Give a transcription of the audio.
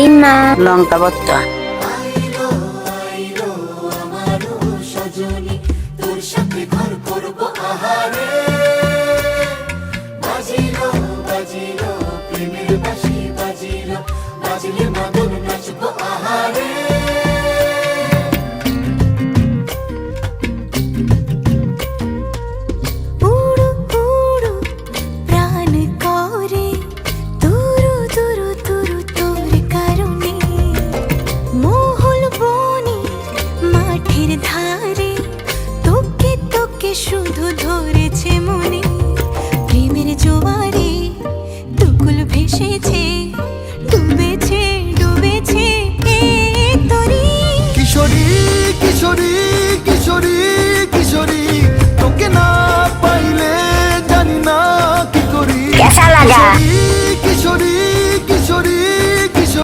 দিন না লঙ্কা ভর্তা বাজিলো প্রেমের বাসি বাজিলো বাজিলে মদন নাচবো আহারে। কাঠের ধারে তোকে তোকে শুধু ধরেছে মনে। প্রেমের জোয়ারে দুকুল ভেসেছে ডুবেছে ডুবেছে তরি। কিশোরী কিশোরী কিশোরী কিশোরী তোকে না পাইলে জানি না কি করি। কিশোরী কিশোরী